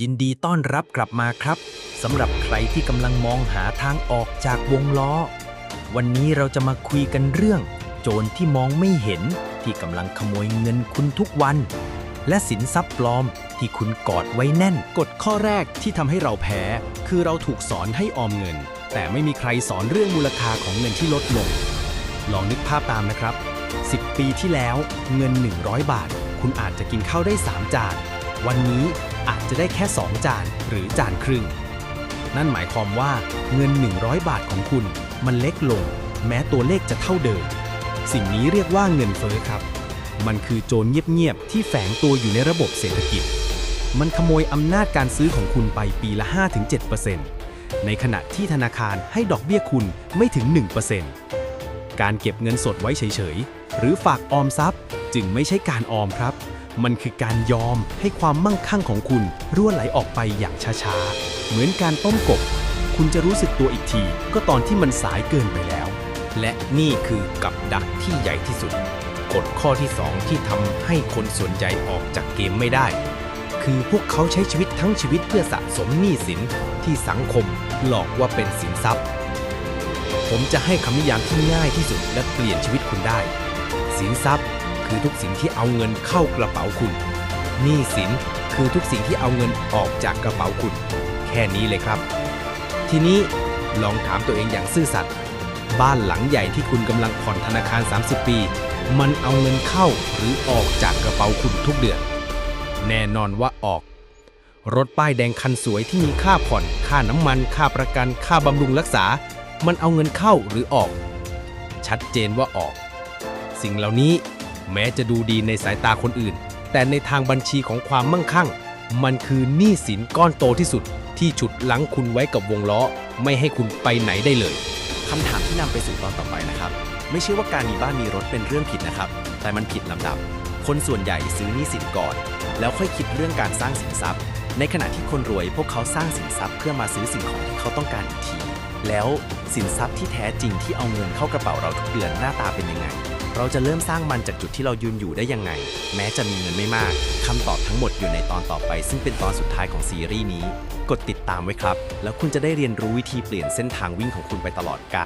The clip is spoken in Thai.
ยินดีต้อนรับกลับมาครับสำหรับใครที่กำลังมองหาทางออกจากวงล้อ วันนี้เราจะมาคุยกันเรื่อง โจรที่มองไม่เห็นที่กำลังขโมยเงินคุณทุกวัน และสินทรัพย์ปลอมที่คุณกอดไว้แน่น กฎข้อแรกที่ทำให้เราแพ้ คือเราถูกสอนให้ออมเงิน แต่ไม่มีใครสอนเรื่องมูลค่าของเงินที่ลดลง ลองนึกภาพตามนะครับ 10 ปีที่แล้วเงิน 100 บาท คุณอาจจะกินข้าวได้ 3 จานวันนี้ อาจจะได้แค่ 2 จานหรือจานครึ่ง นั่นหมายความว่าเงิน 100 บาทของคุณ มันเล็กลง แม้ตัวเลขจะเท่าเดิม สิ่งนี้เรียกว่าเงินเฟ้อครับ มันคือโจรเงียบๆที่แฝงตัวอยู่ในระบบเศรษฐกิจ มันขโมยอำนาจการซื้อของคุณไปปีละ 5-7%ในขณะที่ธนาคารให้ดอกเบี้ยคุณไม่ถึง 1%การเก็บเงินสดไว้เฉยๆ หรือฝากออมทรัพย์จึงไม่ใช่การออมครับ มันคือการยอมให้ความมั่งคั่งของคุณรั่วไหลออกไปอย่างช้าๆ เหมือนการต้มกบ คุณจะรู้สึกตัวอีกที ก็ตอนที่มันสายเกินไปแล้ว และนี่คือกับดักที่ใหญ่ที่สุด กฎข้อที่ 2 ที่ทำให้คนส่วนใหญ่ออกจากเกมไม่ได้ คือพวกเขาใช้ชีวิตทั้งชีวิตเพื่อสะสมหนี้สินที่สังคมหลอกว่าเป็นสินทรัพย์ ผมจะให้คำนิยามที่ง่ายที่สุดและเปลี่ยนชีวิตคุณได้ สินทรัพย์ คือทุกสิ่งที่เอาเงินเข้ากระเป๋าคุณ หนี้สินคือทุกสิ่งที่เอาเงินออกจากกระเป๋าคุณ แค่นี้เลยครับ ทีนี้ลองถามตัวเองอย่างซื่อสัตย์บ้านหลังใหญ่ที่คุณกำลังผ่อนธนาคาร 30 ปี มันเอาเงินเข้าหรือออกจากกระเป๋าคุณทุกเดือน แน่นอนว่าออก รถป้ายแดงคันสวยที่มีค่าผ่อน ค่าน้ำมัน ค่าประกัน ค่าบำรุงรักษา มันเอาเงินเข้าหรือออก ชัดเจนว่าออก สิ่งเหล่านี้ แม้จะดูดีในสายตาคนอื่น แต่ในทางบัญชีของความมั่งคั่ง มันคือหนี้สินก้อนโตที่สุด ที่ฉุดลังคุณไว้กับวงล้อ ไม่ให้คุณไปไหนได้เลยคำถามที่นำไปสู่ตอนต่อไปนะครับ ไม่ใช่ว่าการมีบ้านมีรถเป็นเรื่องผิดนะครับ แต่มันผิดลำดับ คนส่วนใหญ่ซื้อหนี้สินก่อน แล้วค่อยคิดเรื่องการสร้างสินทรัพย์ ในขณะที่คนรวยพวกเขาสร้างสินทรัพย์เพื่อมาซื้อสิ่งของที่เขาต้องการอีกที แล้วสินทรัพย์ที่แท้จริงที่เอาเงินเข้ากระเป๋าเราทุกเดือนหน้าตาเป็นยังไง เราจะเริ่มสร้างมันจากจุดที่เรายืนอยู่ได้ยังไง แม้จะมีเงินไม่มากคำตอบทั้งหมดอยู่ในตอนต่อไป ซึ่งเป็นตอนสุดท้ายของซีรีส์นี้ กดติดตามไว้ครับ แล้วคุณจะได้เรียนรู้วิธีเปลี่ยนเส้นทางวิ่งของคุณไปตลอดกาล